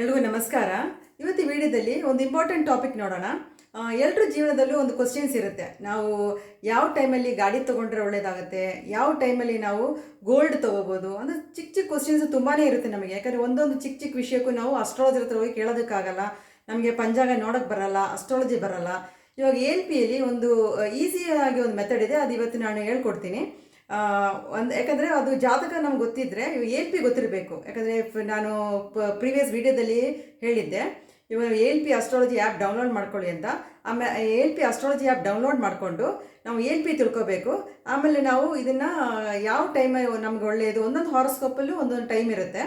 ಎಲ್ರಿಗೂ ನಮಸ್ಕಾರ. ಇವತ್ತು ವಿಡಿಯೋದಲ್ಲಿ ಒಂದು ಇಂಪಾರ್ಟೆಂಟ್ ಟಾಪಿಕ್ ನೋಡೋಣ. ಎಲ್ಲರ ಜೀವನದಲ್ಲೂ ಒಂದು ಕ್ವಶನ್ಸ್ ಇರುತ್ತೆ. ನಾವು ಯಾವ ಟೈಮಲ್ಲಿ ಗಾಡಿ ತೊಗೊಂಡ್ರೆ ಒಳ್ಳೇದಾಗುತ್ತೆ, ಯಾವ ಟೈಮಲ್ಲಿ ನಾವು ಗೋಲ್ಡ್ ತೊಗೋಬೋದು ಅಂದರೆ ಚಿಕ್ಕ ಚಿಕ್ಕ ಕ್ವಶನ್ಸ್ ತುಂಬಾ ಇರುತ್ತೆ ನಮಗೆ. ಯಾಕಂದರೆ ಒಂದೊಂದು ಚಿಕ್ಕ ಚಿಕ್ಕ ವಿಷಯಕ್ಕೂ ನಾವು ಅಸ್ಟ್ರಾಲಜರ್ ಹತ್ರ ಹೋಗಿ ಕೇಳೋದಕ್ಕಾಗಲ್ಲ. ನಮಗೆ ಪಂಜಾಗ ನೋಡೋಕ್ಕೆ ಬರಲ್ಲ ಅಸ್ಟ್ರಾಲಜಿ ಬರಲ್ಲ. ಇವಾಗ ಎಲ್ ಪಿಯಲ್ಲಿ ಒಂದು ಈಸಿಯಾಗಿ ಒಂದು ಮೆಥಡ್ ಇದೆ. ಅದು ಇವತ್ತು ನಾನು ಹೇಳ್ಕೊಡ್ತೀನಿ. ಒಂದು ಯಾಕಂದರೆ ಅದು ಜಾತಕ ನಮ್ಗೆ ಗೊತ್ತಿದ್ದರೆ ಎಲ್ ಪಿ ಗೊತ್ತಿರಬೇಕು. ಯಾಕಂದರೆ ನಾನು ಪ್ರೀವಿಯಸ್ ವಿಡಿಯೋದಲ್ಲಿ ಹೇಳಿದ್ದೆ, ಇವಾಗ L P astrology app download ಮಾಡ್ಕೊಳ್ಳಿ ಅಂತ. ಆಮೇಲೆ L P astrology app download ಮಾಡಿಕೊಂಡು ನಾವು ಎಲ್ ಪಿ ತಿಳ್ಕೊಬೇಕು. ಆಮೇಲೆ ನಾವು ಇದನ್ನು ಯಾವ ಟೈಮ್ ನಮ್ಗೆ ಒಳ್ಳೆಯದು ಒಂದೊಂದು ಹಾರೋಸ್ಕೋಪಲ್ಲೂ ಒಂದೊಂದು ಟೈಮ್ ಇರುತ್ತೆ.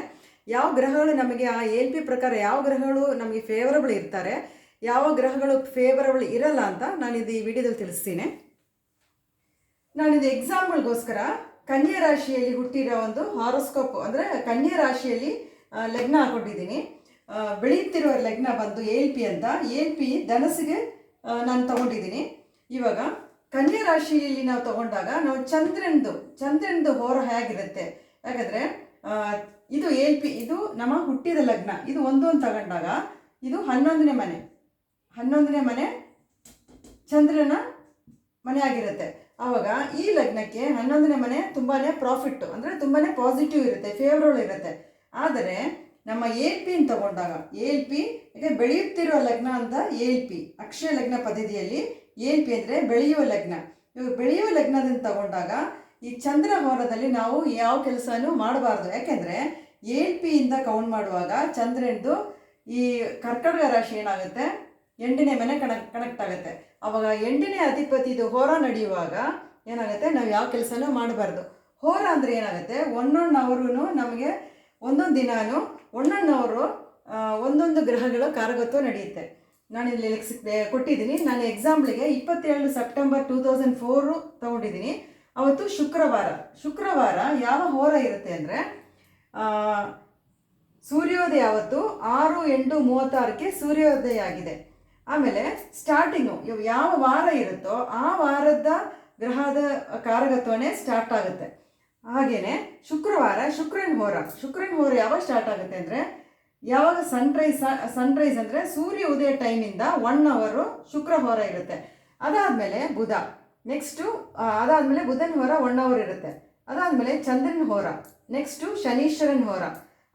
ಯಾವ ಗ್ರಹಗಳು ನಮಗೆ ಆ ಎಲ್ ಪಿ ಪ್ರಕಾರ ಯಾವ ಗ್ರಹಗಳು ನಮಗೆ ಫೇವರಬಲ್ ಇರ್ತಾರೆ, ಯಾವ ಗ್ರಹಗಳು ಫೇವರಬಲ್ ಇರಲ್ಲ ಅಂತ ನಾನು ಇದು ಈ ವಿಡಿಯೋದಲ್ಲಿ ತಿಳಿಸ್ತೀನಿ. ನಾನಿದು ಎಕ್ಸಾಂಪಲ್ಗೋಸ್ಕರ ಕನ್ಯಾ ರಾಶಿಯಲ್ಲಿ ಹುಟ್ಟಿರೋ ಒಂದು ಹಾರೋಸ್ಕೋಪ್ ಅಂದರೆ ಕನ್ಯಾ ರಾಶಿಯಲ್ಲಿ ಲಗ್ನ ಹಾಕೊಂಡಿದ್ದೀನಿ ಬೆಳೆಯುತ್ತಿರುವ ಲಗ್ನ ಬಂದು ಎಲ್ ಪಿ ಅಂತ. ಎಲ್ ಪಿ ಧನಸ್ಸಿಗೆ ನಾನು ತಗೊಂಡಿದ್ದೀನಿ. ಇವಾಗ ಕನ್ಯಾ ರಾಶಿಯಲ್ಲಿ ನಾವು ತಗೊಂಡಾಗ ನಾವು ಚಂದ್ರನದು ಚಂದ್ರನದು ಹೋರ ಹೇಗಿರುತ್ತೆ? ಯಾಕಂದರೆ ಇದು ಎಲ್ ಪಿ ಇದು ನಮ್ಮ ಹುಟ್ಟಿದ ಲಗ್ನ. ಇದು ಒಂದು ಅಂತ ತಗೊಂಡಾಗ ಇದು ಹನ್ನೊಂದನೇ ಮನೆ. ಹನ್ನೊಂದನೇ ಮನೆ ಚಂದ್ರನ ಮನೆ ಆಗಿರುತ್ತೆ ಆವಾಗ ಈ ಲಗ್ನಕ್ಕೆ ಹನ್ನೊಂದನೇ ಮನೆ ತುಂಬಾ ಪ್ರಾಫಿಟ್ ಅಂದರೆ ತುಂಬಾ ಪಾಸಿಟಿವ್ ಇರುತ್ತೆ ಫೇವರಬಲ್ ಇರುತ್ತೆ. ಆದರೆ ನಮ್ಮ ಎಲ್ ಪಿ ತಗೊಂಡಾಗ ಎಲ್ ಪಿ ಯಾಕೆ ಬೆಳೆಯುತ್ತಿರುವ ಲಗ್ನ ಅಂತ ಎಲ್ ಪಿ ಅಕ್ಷಯ ಲಗ್ನ ಪದ್ಧತಿಯಲ್ಲಿ ಎಲ್ ಪಿ ಅಂದರೆ ಬೆಳೆಯುವ ಲಗ್ನ. ಇವಾಗ ಬೆಳೆಯುವ ಲಗ್ನದಿಂದ ತಗೊಂಡಾಗ ಈ ಚಂದ್ರ ಹೋರದಲ್ಲಿ ನಾವು ಯಾವ ಕೆಲಸನೂ ಮಾಡಬಾರ್ದು. ಯಾಕೆಂದರೆ ಎಲ್ ಪಿಯಿಂದ ಕೌಂಟ್ ಮಾಡುವಾಗ ಚಂದ್ರನದು ಈ ಕರ್ಕಟಕ ರಾಶಿ ಏನಾಗುತ್ತೆ? ಎಂಟನೇ ಮನೆ ಕನೆಕ್ಟ್ ಕನೆಕ್ಟ್ ಆಗುತ್ತೆ ಅವಾಗ ಎಂಟನೇ ಅಧಿಪತಿದು ಹೋರ ನಡೆಯುವಾಗ ಏನಾಗುತ್ತೆ? ನಾವು ಯಾವ ಕೆಲಸನೂ ಮಾಡಬಾರ್ದು. ಹೋರ ಅಂದರೆ ಏನಾಗುತ್ತೆ? ಒಂದೊಂದು ಅವರು ನಮಗೆ ಒಂದೊಂದು ದಿನಾನೂ ಒಂದೊಂದು ಅವರು ಒಂದೊಂದು ಗ್ರಹಗಳ ಕಾರಗತ್ವ ನಡೆಯುತ್ತೆ. ನಾನು ಇಲ್ಲಿ ಕೊಟ್ಟಿದ್ದೀನಿ. ನಾನು ಎಕ್ಸಾಂಪ್ಲಿಗೆ ಇಪ್ಪತ್ತೇಳು ಸೆಪ್ಟೆಂಬರ್ ಟೂ ತೌಸಂಡ್ ಫೋರು ತೊಗೊಂಡಿದ್ದೀನಿ. ಅವತ್ತು ಶುಕ್ರವಾರ. ಶುಕ್ರವಾರ ಯಾವ ಹೋರ ಇರುತ್ತೆ ಅಂದರೆ ಸೂರ್ಯೋದಯ ಅವತ್ತು ಆರು ಎಂಟು ಮೂವತ್ತಾರಕ್ಕೆ ಸೂರ್ಯೋದಯ ಆಗಿದೆ. ಆಮೇಲೆ ಸ್ಟಾರ್ಟಿಂಗು ಯಾವ ವಾರ ಇರುತ್ತೋ ಆ ವಾರದ ಗ್ರಹದ ಕಾರಕತ್ವನೇ ಸ್ಟಾರ್ಟ್ ಆಗುತ್ತೆ. ಹಾಗೆಯೇ ಶುಕ್ರವಾರ ಶುಕ್ರನ ಹೋರ ಶುಕ್ರನ ಹೋರ ಯಾವಾಗ ಸ್ಟಾರ್ಟ್ ಆಗುತ್ತೆ ಅಂದರೆ ಯಾವಾಗ ಸನ್ರೈಸ್ ಸನ್ರೈಸ್ ಅಂದರೆ ಸೂರ್ಯ ಉದಯ ಟೈಮಿಂದ ಒನ್ ಅವರು ಶುಕ್ರ ಹೋರ ಇರುತ್ತೆ. ಅದಾದಮೇಲೆ ಬುಧ ನೆಕ್ಸ್ಟು ಅದಾದಮೇಲೆ ಬುಧನ ಹೋರ ಒನ್ ಅವರ್ ಇರುತ್ತೆ. ಅದಾದಮೇಲೆ ಚಂದ್ರನ ಹೋರ ನೆಕ್ಸ್ಟು ಶನೀಶ್ವರನ ಹೋರ.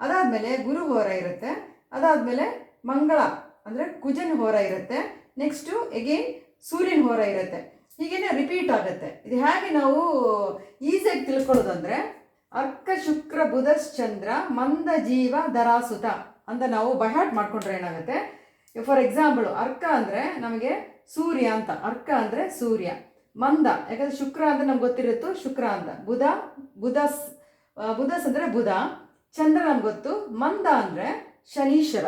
ಅದಾದಮೇಲೆ ಗುರು ಹೋರ ಇರುತ್ತೆ. ಅದಾದಮೇಲೆ ಮಂಗಳ ಅಂದರೆ ಕುಜನ್ ಹೋರ ಇರುತ್ತೆ. ನೆಕ್ಸ್ಟು ಎಗೇನ್ ಸೂರ್ಯನ ಹೋರ ಇರುತ್ತೆ. ಹೀಗೇನೆ ರಿಪೀಟ್ ಆಗುತ್ತೆ. ಇದು ಹೇಗೆ ನಾವು ಈಸಿಯಾಗಿ ತಿಳ್ಕೊಳ್ಳೋದು ಅಂದರೆ ಅರ್ಕ ಶುಕ್ರ ಬುಧ ಚಂದ್ರ ಮಂದ ಜೀವ ದರಾಸುತ ಅಂತ ನಾವು ಬೈಹಾಟ್ ಮಾಡ್ಕೊಂಡ್ರೆ ಏನಾಗುತ್ತೆ? ಫಾರ್ ಎಕ್ಸಾಂಪಲ್ ಅರ್ಕ ಅಂದರೆ ನಮಗೆ ಸೂರ್ಯ ಅಂತ. ಅರ್ಕ ಅಂದರೆ ಸೂರ್ಯ. ಮಂದ, ಯಾಕಂದರೆ ಶುಕ್ರ ಅಂತ ನಮ್ಗೆ ಗೊತ್ತಿರುತ್ತೋ ಶುಕ್ರ ಅಂತ. ಬುಧ, ಬುಧಸ್ ಬುಧಸ್ ಅಂದರೆ ಬುಧ. ಚಂದ್ರ ನಮ್ಗೆ ಗೊತ್ತು. ಮಂದ ಅಂದರೆ ಶನೀಶ್ವರ.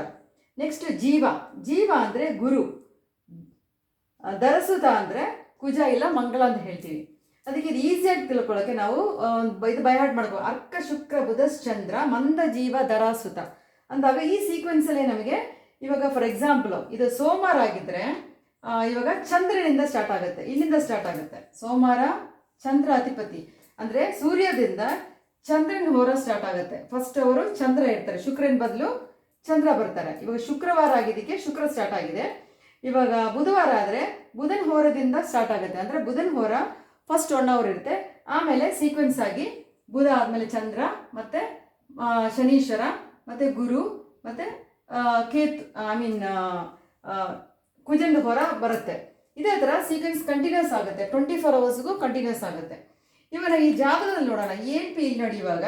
ನೆಕ್ಸ್ಟ್ ಜೀವ ಜೀವ ಅಂದರೆ ಗುರು. ದರಸುತ ಅಂದರೆ ಕುಜ ಇಲ್ಲ ಮಂಗಳ ಅಂತ ಹೇಳ್ತೀವಿ. ಅದಕ್ಕೆ ಇದು ಈಸಿಯಾಗಿ ತಿಳ್ಕೊಳ್ಳೋಕೆ ನಾವು ಇದು ಬೈಹಾಟ್ ಮಾಡ್ಕೋ ಅರ್ಕ ಶುಕ್ರ ಬುಧ ಚಂದ್ರ ಮಂದ ಜೀವ ದರಾಸುತ ಅಂದಾಗ ಈ ಸೀಕ್ವೆನ್ಸಲ್ಲೇ ನಮಗೆ ಇವಾಗ ಫಾರ್ ಎಕ್ಸಾಂಪಲು ಇದು ಸೋಮವಾರ ಆಗಿದ್ರೆ ಆ, ಇವಾಗ ಚಂದ್ರನಿಂದ ಸ್ಟಾರ್ಟ್ ಆಗುತ್ತೆ. ಇಲ್ಲಿಂದ ಸ್ಟಾರ್ಟ್ ಆಗುತ್ತೆ. ಸೋಮವಾರ ಚಂದ್ರ ಅಧಿಪತಿ. ಅಂದರೆ ಸೂರ್ಯದಿಂದ ಚಂದ್ರನ ಹೋರ ಸ್ಟಾರ್ಟ್ ಆಗುತ್ತೆ. ಫಸ್ಟ್ ಅವರು ಚಂದ್ರ ಇರ್ತಾರೆ. ಶುಕ್ರನ ಬದಲು ಚಂದ್ರ ಬರ್ತಾರೆ. ಇವಾಗ ಶುಕ್ರವಾರ ಆಗಿದ್ದಕ್ಕೆ ಶುಕ್ರ ಸ್ಟಾರ್ಟ್ ಆಗಿದೆ. ಇವಾಗ ಬುಧವಾರ ಆದರೆ ಬುಧನ್ ಹೋರದಿಂದ ಸ್ಟಾರ್ಟ್ ಆಗುತ್ತೆ. ಅಂದರೆ ಬುಧನ್ ಹೋರ ಫಸ್ಟ್ ಒನ್ ಅವರ್ ಇರುತ್ತೆ. ಆಮೇಲೆ ಸೀಕ್ವೆನ್ಸ್ ಆಗಿ ಬುಧ ಆದಮೇಲೆ ಚಂದ್ರ, ಮತ್ತು ಶನೀಶ್ವರ, ಮತ್ತು ಗುರು, ಮತ್ತು ಕೇತ್ ಐ ಮೀನ್ ಕುಜಂಡ ಹೊರ ಬರುತ್ತೆ. ಇದೇ ಥರ ಸೀಕ್ವೆನ್ಸ್ ಕಂಟಿನ್ಯೂಸ್ ಆಗುತ್ತೆ. ಟ್ವೆಂಟಿ ಫೋರ್ ಅವರ್ಸ್ಗೂ ಕಂಟಿನ್ಯೂಸ್ ಆಗುತ್ತೆ. ಇವಾಗ ಈ ಜಾಗದಲ್ಲಿ ನೋಡೋಣ. ಏನ್ ಪಿ ಇಲ್ಲಿ ಇವಾಗ?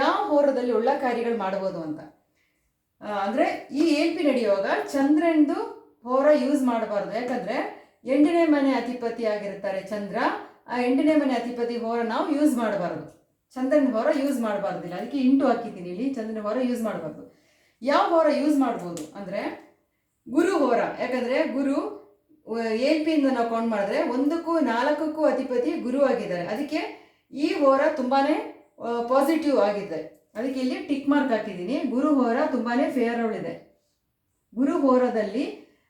ಯಾವ ಹೋರದಲ್ಲಿ ಒಳ್ಳೆ ಕಾರ್ಯಗಳು ಮಾಡ್ಬೋದು ಅಂತ. ಅಂದ್ರೆ ಈ ಏನ್ ಪಿ ನಡೆಯುವಾಗ ಚಂದ್ರನ್ದು ಹೋರ ಯೂಸ್ ಮಾಡಬಾರ್ದು. ಯಾಕಂದ್ರೆ ಎಂಟನೇ ಮನೆ ಅಧಿಪತಿ ಆಗಿರ್ತಾರೆ ಚಂದ್ರ. ಆ ಎಂಟನೇ ಮನೆ ಅಧಿಪತಿ ಹೋರ ನಾವು ಯೂಸ್ ಮಾಡಬಾರ್ದು. ಚಂದ್ರನ ಹೋರ ಯೂಸ್ ಮಾಡಬಾರ್ದಿಲ್ಲ. ಅದಕ್ಕೆ ಇಂಟು ಹಾಕಿದ್ದೀನಿ ಇಲ್ಲಿ. ಚಂದ್ರನ ಹೋರ ಯೂಸ್ ಮಾಡಬಾರ್ದು. ಯಾವ ಹೋರ ಯೂಸ್ ಮಾಡ್ಬೋದು ಅಂದರೆ ಗುರು ಹೋರ. ಯಾಕಂದರೆ ಗುರು ಎಲ್ ಪಿಯಿಂದ ನಾವು ಕೌಂಟ್ ಮಾಡಿದ್ರೆ ಒಂದಕ್ಕೂ ನಾಲ್ಕಕ್ಕೂ ಅಧಿಪತಿ ಗುರು ಆಗಿದ್ದಾರೆ. ಅದಕ್ಕೆ ಈ ಹೋರ ತುಂಬಾ ಪಾಸಿಟಿವ್ ಆಗಿದೆ. ಅದಕ್ಕೆ ಇಲ್ಲಿ ಟಿಕ್ ಮಾರ್ಕ್ ಹಾಕಿದ್ದೀನಿ. ಗುರು ಹೋರ ತುಂಬಾ ಫೇವರಬಲ್ ಇದೆ. ಗುರು ಹೋರದಲ್ಲಿ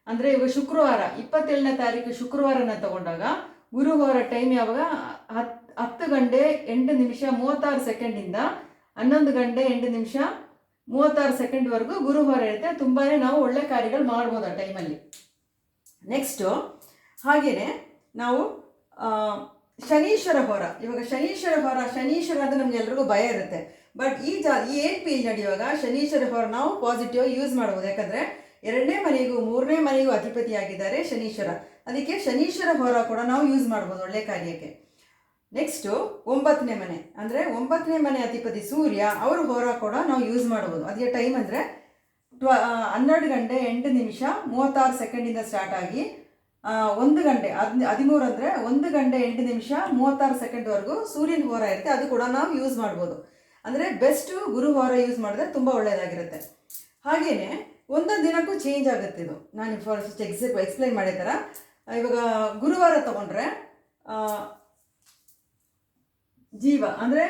ಅಂದರೆ ಇವಾಗ ಶುಕ್ರವಾರ, ಇಪ್ಪತ್ತೇಳನೇ ತಾರೀಕು ಶುಕ್ರವಾರನ ತಗೊಂಡಾಗ ಗುರು ಹೋರ ಟೈಮ್ ಯಾವಾಗ? ಹತ್ತು ಹತ್ತು ಗಂಟೆ ಎಂಟು ನಿಮಿಷ ಮೂವತ್ತಾರು ಸೆಕೆಂಡಿಂದ ಹನ್ನೊಂದು ಗಂಟೆ ಎಂಟು ನಿಮಿಷ ಮೂವತ್ತಾರು ಸೆಕೆಂಡ್ವರೆಗೂ ಗುರುವಾರ ಇರುತ್ತೆ. ತುಂಬಾ ನಾವು ಒಳ್ಳೆ ಕಾರ್ಯಗಳು ಮಾಡ್ಬೋದು ಆ ಟೈಮಲ್ಲಿ ನೆಕ್ಸ್ಟು ಹಾಗೆಯೇ ನಾವು ಶನೀಶ್ವರ ಹೋರ. ಇವಾಗ ಶನೀಶ್ವರ ಹೋರ, ಶನೀಶ್ವರ ಅಂದರೆ ನಮ್ಗೆ ಎಲ್ರಿಗೂ ಭಯ ಇರುತ್ತೆ. ಬಟ್ ಈ ಜಾ, ಈ ಏನ್ ಪಿ ನಡೆಯುವಾಗ ಶನೀಶ್ವರ ಹೋರ ನಾವು ಪಾಸಿಟಿವ್ ಯೂಸ್ ಮಾಡ್ಬೋದು. ಯಾಕಂದರೆ ಎರಡನೇ ಮನೆಗೂ ಮೂರನೇ ಮನೆಗೂ ಅಧಿಪತಿಯಾಗಿದ್ದಾರೆ ಶನೀಶ್ವರ. ಅದಕ್ಕೆ ಶನೀಶ್ವರ ಹೋರ ಕೂಡ ನಾವು ಯೂಸ್ ಮಾಡ್ಬೋದು ಒಳ್ಳೆ ಕಾರ್ಯಕ್ಕೆ. ನೆಕ್ಸ್ಟು ಒಂಬತ್ತನೇ ಮನೆ. ಅಂದರೆ ಒಂಬತ್ತನೇ ಮನೆ ಅಧಿಪತಿ ಸೂರ್ಯ, ಅವರು ಹೋರ ಕೂಡ ನಾವು ಯೂಸ್ ಮಾಡ್ಬೋದು. ಅದೇ ಟೈಮ್ ಅಂದರೆ ಟ್ವ ಹನ್ನೆರಡು ಗಂಟೆ ಎಂಟು ನಿಮಿಷ ಮೂವತ್ತಾರು ಸೆಕೆಂಡಿಂದ ಸ್ಟಾರ್ಟ್ ಆಗಿ ಒಂದು ಗಂಟೆ ಹದ್ ಹದಿಮೂರು ಅಂದರೆ ಒಂದು ಗಂಟೆ ಎಂಟು ನಿಮಿಷ ಮೂವತ್ತಾರು ಸೆಕೆಂಡ್ವರೆಗೂ ಸೂರ್ಯನ ಹೋರ ಇರುತ್ತೆ, ಅದು ಕೂಡ ನಾವು ಯೂಸ್ ಮಾಡ್ಬೋದು. ಅಂದರೆ ಬೆಸ್ಟು ಗುರು ಹೋರ ಯೂಸ್ ಮಾಡಿದ್ರೆ ತುಂಬ ಒಳ್ಳೆಯದಾಗಿರುತ್ತೆ ಹಾಗೆಯೇ ಒಂದೊಂದು ದಿನಕ್ಕೂ ಚೇಂಜ್ ಆಗುತ್ತೆ ಇದು. ನಾನು ಫಸ್ಟ್ ಎಕ್ಸಿಪ್ ಎಕ್ಸ್ಪ್ಲೈನ್ ಮಾಡಿದ ಥರ ಇವಾಗ ಗುರುವಾರ ತಗೊಂಡ್ರೆ ಜೀವ ಅಂದರೆ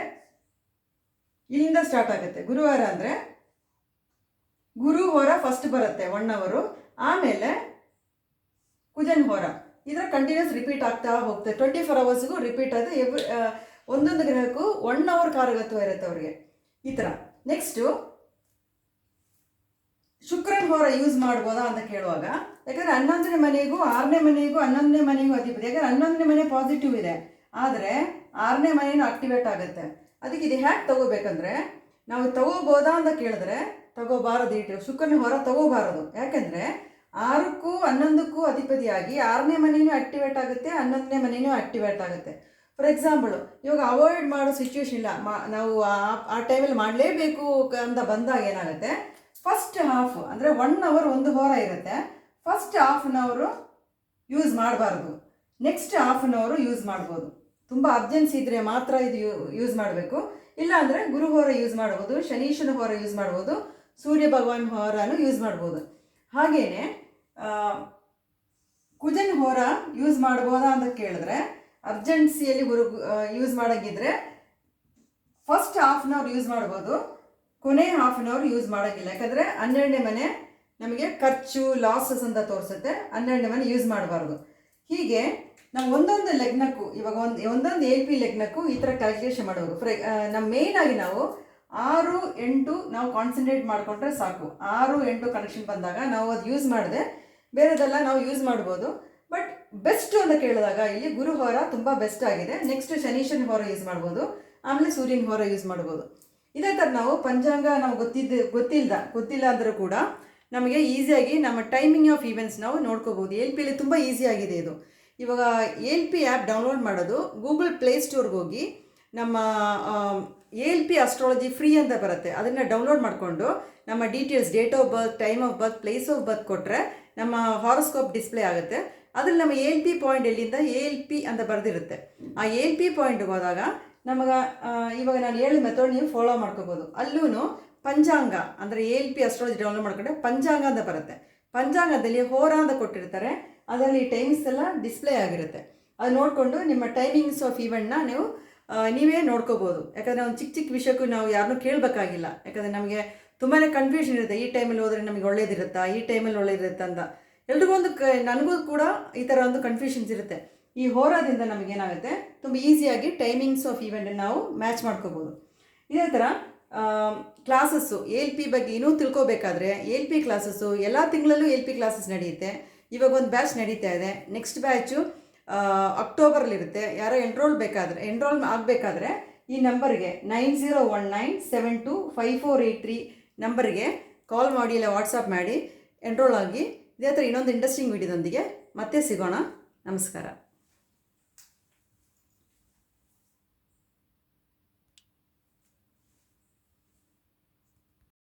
ಇಲ್ಲಿಂದ ಸ್ಟಾರ್ಟ್ ಆಗುತ್ತೆ. ಗುರುವಾರ ಅಂದರೆ ಗುರು ಹೋರ ಫಸ್ಟ್ ಬರುತ್ತೆ ಒನ್ ಅವರು ಆಮೇಲೆ ಕುಜನ್ ಹೋರ. ಇದರ ಕಂಟಿನ್ಯೂಸ್ ರಿಪೀಟ್ ಆಗ್ತಾ ಹೋಗ್ತದೆ. ಟ್ವೆಂಟಿ ಫೋರ್ ಅವರ್ಸ್ಗೂ ರಿಪೀಟ್ ಅದು ಎವ್ರಿ ಒಂದೊಂದು ಗ್ರಹಕ್ಕೂ ಒನ್ ಅವರ್ ಕಾರಗತ್ವ ಇರುತ್ತೆ ಅವರಿಗೆ. ಈ ಥರ ನೆಕ್ಸ್ಟು ಶುಕ್ರನ ಹೊರ ಯೂಸ್ ಮಾಡ್ಬೋದಾ ಅಂತ ಕೇಳುವಾಗ, ಯಾಕಂದರೆ ಹನ್ನೊಂದನೇ ಮನೆಗೂ ಆರನೇ ಮನೆಗೂ ಹನ್ನೊಂದನೇ ಮನೆಗೂ ಅಧಿಪತಿ. ಯಾಕಂದರೆ ಹನ್ನೊಂದನೇ ಮನೆ ಪಾಸಿಟಿವ್ ಇದೆ. ಆದರೆ ಆರನೇ ಮನೆಯೂ ಆಕ್ಟಿವೇಟ್ ಆಗುತ್ತೆ. ಅದಕ್ಕೆ ಇದು ಹ್ಯಾಕ್ ತಗೋಬೇಕಂದ್ರೆ, ನಾವು ತಗೋಬೋದಾ ಅಂತ ಕೇಳಿದ್ರೆ ತಗೋಬಾರದು ಇಟ್ಟು ಶುಕ್ರನ ಹೊರ ತಗೋಬಾರದು. ಯಾಕಂದರೆ ಆರಕ್ಕೂ ಹನ್ನೊಂದಕ್ಕೂ ಅಧಿಪತಿಯಾಗಿ ಆರನೇ ಮನೆಯೂ ಆಕ್ಟಿವೇಟ್ ಆಗುತ್ತೆ, ಹನ್ನೊಂದನೇ ಮನೆಯೂ ಆಕ್ಟಿವೇಟ್ ಆಗುತ್ತೆ. ಫಾರ್ ಎಕ್ಸಾಂಪಲ್ ಇವಾಗ ಅವಾಯ್ಡ್ ಮಾಡೋ ಸಿಚುವೇಶನ್ ಇಲ್ಲ. ಮಾ, ನಾವು ಆ- ಟೈಮಲ್ಲಿ ಮಾಡಲೇಬೇಕು ಅಂತ ಬಂದಾಗ ಏನಾಗುತ್ತೆ? ಫಸ್ಟ್ ಹಾಫ್ ಅಂದರೆ ಒನ್ ಅವರ್ ಒಂದು ಹೋರ ಇರುತ್ತೆ. ಫಸ್ಟ್ ಹಾಫ್ ಅನ್ ಅವರು ಯೂಸ್ ಮಾಡಬಾರ್ದು. ನೆಕ್ಸ್ಟ್ ಹಾಫ್ ಅನ್ ಅವರು ಯೂಸ್ ಮಾಡ್ಬೋದು. ತುಂಬ ಅರ್ಜೆನ್ಸಿ ಇದ್ದರೆ ಮಾತ್ರ ಇದು ಯೂಸ್ ಮಾಡಬೇಕು. ಇಲ್ಲ ಅಂದರೆ ಗುರು ಹೋರ ಯೂಸ್ ಮಾಡ್ಬೋದು, ಶನೀಶನ ಹೋರ ಯೂಸ್ ಮಾಡ್ಬೋದು, ಸೂರ್ಯ ಭಗವಾನ್ ಹೋರನು ಯೂಸ್ ಮಾಡ್ಬೋದು. ಹಾಗೆಯೇ ಕುಜನ್ ಹೋರ ಯೂಸ್ ಮಾಡ್ಬೋದಾ ಅಂತ ಕೇಳಿದ್ರೆ ಅರ್ಜೆನ್ಸಿಯಲ್ಲಿ ಗುರು use ಮಾಡೋಂಗಿದ್ರೆ first half an hour use ಮಾಡ್ಬೋದು, ಕೊನೆ ಹಾಫ್ ಅನ್ ಅವರ್ ಯೂಸ್ ಮಾಡೋಂಗಿಲ್ಲ. ಯಾಕಂದರೆ ಹನ್ನೆರಡನೇ ಮನೆ ನಮಗೆ ಖರ್ಚು ಲಾಸಸ್ ಅಂತ ತೋರಿಸುತ್ತೆ, ಹನ್ನೆರಡನೇ ಮನೆ ಯೂಸ್ ಮಾಡಬಾರ್ದು. ಹೀಗೆ ನಾವು ಒಂದೊಂದು ಲಗ್ನಕ್ಕೂ, ಇವಾಗ ಒಂದು, ಒಂದೊಂದು ಎಲ್ ಪಿ ಲಗ್ನಕ್ಕೂ ಈ ಥರ ಕ್ಯಾಲ್ಕುಲೇಷನ್ ಮಾಡೋದು ಫ್ರೈ ನಮ್ಮ ಮೇಯ್ನಾಗಿ ನಾವು ಆರು ಎಂಟು ನಾವು ಕಾನ್ಸಂಟ್ರೇಟ್ ಮಾಡಿಕೊಂಡ್ರೆ ಸಾಕು. ಆರು ಎಂಟು ಕನೆಕ್ಷನ್ ಬಂದಾಗ ನಾವು ಅದು ಯೂಸ್ ಮಾಡಿದೆ ಬೇರೆದೆಲ್ಲ ನಾವು ಯೂಸ್ ಮಾಡ್ಬೋದು. ಬಟ್ ಬೆಸ್ಟ್ ಅಂತ ಕೇಳಿದಾಗ ಇಲ್ಲಿ ಗುರು ಹೋರ ತುಂಬ ಬೆಸ್ಟ್ ಆಗಿದೆ. ನೆಕ್ಸ್ಟ್ ಶನೀಶನ್ ಹೋರ ಯೂಸ್ ಮಾಡ್ಬೋದು. ಆಮೇಲೆ ಸೂರ್ಯನ ಹೋರ ಯೂಸ್ ಮಾಡ್ಬೋದು. ಇದೇ ಥರ ನಾವು ಪಂಚಾಂಗ ನಾವು ಗೊತ್ತಿದ್ದ ಗೊತ್ತಿಲ್ಲ ಗೊತ್ತಿಲ್ಲ ಅಂದರೂ ಕೂಡ ನಮಗೆ ಈಸಿಯಾಗಿ ನಮ್ಮ ಟೈಮಿಂಗ್ ಆಫ್ ಈವೆಂಟ್ಸ್ ನಾವು ನೋಡ್ಕೋಬೋದು. ಎಲ್ ಪಿಲಿ ತುಂಬ ಈಸಿ ಆಗಿದೆ ಇದು. ಇವಾಗ ಎಲ್ ಪಿ ಆ್ಯಪ್ ಡೌನ್ಲೋಡ್ ಮಾಡೋದು ಗೂಗಲ್ ಪ್ಲೇ ಸ್ಟೋರ್ಗೆ ಹೋಗಿ ನಮ್ಮ ಎಲ್ ಪಿ ಅಸ್ಟ್ರಾಲಜಿ ಫ್ರೀ ಅಂತ ಬರುತ್ತೆ. ಅದನ್ನು ಡೌನ್ಲೋಡ್ ಮಾಡಿಕೊಂಡು ನಮ್ಮ details date of birth time of birth place of birth ಕೊಟ್ಟರೆ ನಮ್ಮ ಹಾರೋಸ್ಕೋಪ್ ಡಿಸ್ಪ್ಲೇ ಆಗುತ್ತೆ. ಅದ್ರಲ್ಲಿ ನಮ್ಮ ಎಲ್ ಪಿ ಪಾಯಿಂಟ್ ಎಲ್ಲಿಂದ ಎಲ್ ಪಿ ಅಂತ ಬರೆದಿರುತ್ತೆ. ಆ ಎಲ್ ಪಿ ಪಾಯಿಂಟ್ಗೆ ಹೋದಾಗ ನಮಗೆ ಇವಾಗ ನಾನು ಹೇಳಿದ ಮೆಥಡ್ ನೀವು ಫಾಲೋ ಮಾಡ್ಕೋಬೋದು. ಅಲ್ಲೂ ಪಂಚಾಂಗ, ಅಂದರೆ ಎಲ್ ಪಿ ಅಸ್ಟ್ರಾಲಜಿ ಡೌನ್ಲೋಡ್ ಮಾಡ್ಕೊಂಡ್ರೆ ಪಂಚಾಂಗ ಅಂತ ಬರುತ್ತೆ. ಪಂಚಾಂಗದಲ್ಲಿ ಹೋರ ಅಂತ ಕೊಟ್ಟಿರ್ತಾರೆ. ಅದರಲ್ಲಿ ಟೈಮ್ಸ್ ಎಲ್ಲ ಡಿಸ್ಪ್ಲೇ ಆಗಿರುತ್ತೆ. ಅದು ನೋಡಿಕೊಂಡು ನಿಮ್ಮ ಟೈಮಿಂಗ್ಸ್ ಆಫ್ ಈವೆಂಟ್ನ ನೀವು ನೀವೇ ನೋಡ್ಕೋಬೋದು. ಯಾಕಂದರೆ ಒಂದು ಚಿಕ್ಕ ಚಿಕ್ಕ ವಿಷಯಕ್ಕೂ ನಾವು ಯಾರನ್ನೂ ಕೇಳಬೇಕಾಗಿಲ್ಲ. ಯಾಕಂದರೆ ನಮಗೆ ತುಂಬಾ ಕನ್ಫ್ಯೂಷನ್ ಇರುತ್ತೆ. ಈ ಟೈಮಲ್ಲಿ ಹೋದರೆ ನಮಗೆ ಒಳ್ಳೇದಿರುತ್ತಾ? ಈ ಟೈಮಲ್ಲಿ ಒಳ್ಳೇದಿರುತ್ತಾ ಅಂತ. ಎಲ್ರಿಗೂ ಒಂದು ಕ, ನನಗೂ ಕೂಡ ಈ ಥರ ಒಂದು ಕನ್ಫ್ಯೂಷನ್ಸ್ ಇರುತ್ತೆ. ಈ ಹೋರಾದಿಂದ ನಮಗೇನಾಗುತ್ತೆ ತುಂಬ ಈಸಿಯಾಗಿ ಟೈಮಿಂಗ್ಸ್ ಆಫ್ ಈವೆಂಟ್ ನಾವು ಮ್ಯಾಚ್ ಮಾಡ್ಕೋಬೋದು. ಇದೇ ಥರ ಕ್ಲಾಸಸ್ಸು ಎಲ್ ಪಿ ಬಗ್ಗೆ ಇನ್ನೂ ತಿಳ್ಕೊಬೇಕಾದ್ರೆ ಎಲ್ ಪಿ ಕ್ಲಾಸಸ್ಸು ಎಲ್ಲ ತಿಂಗಳಲ್ಲೂ ಎಲ್ ಪಿ ಕ್ಲಾಸಸ್ ನಡೆಯುತ್ತೆ. ಇವಾಗ ಒಂದು ಬ್ಯಾಚ್ ನಡೀತಾ ಇದೆ. ನೆಕ್ಸ್ಟ್ ಬ್ಯಾಚು ಅಕ್ಟೋಬರ್ಲಿರುತ್ತೆ ಯಾರೋ ಎನ್ರೋಲ್ ಬೇಕಾದರೆ ಎನ್ರೋಲ್ ಆಗಬೇಕಾದ್ರೆ ಈ ನಂಬರ್ಗೆ nine zero one nine seven two five four eight three ನಂಬರ್ಗೆ ಕಾಲ್ ಮಾಡಿ ಇಲ್ಲ ವಾಟ್ಸಪ್ ಮಾಡಿ ಎನ್ರೋಲ್ ಆಗಿ. ಇದೇ ಥರ ಇನ್ನೊಂದು ಇಂಟ್ರೆಸ್ಟಿಂಗ್ ವಿಡಿಯೋದೊಂದಿಗೆ ಮತ್ತೆ ಸಿಗೋಣ. ನಮಸ್ಕಾರ.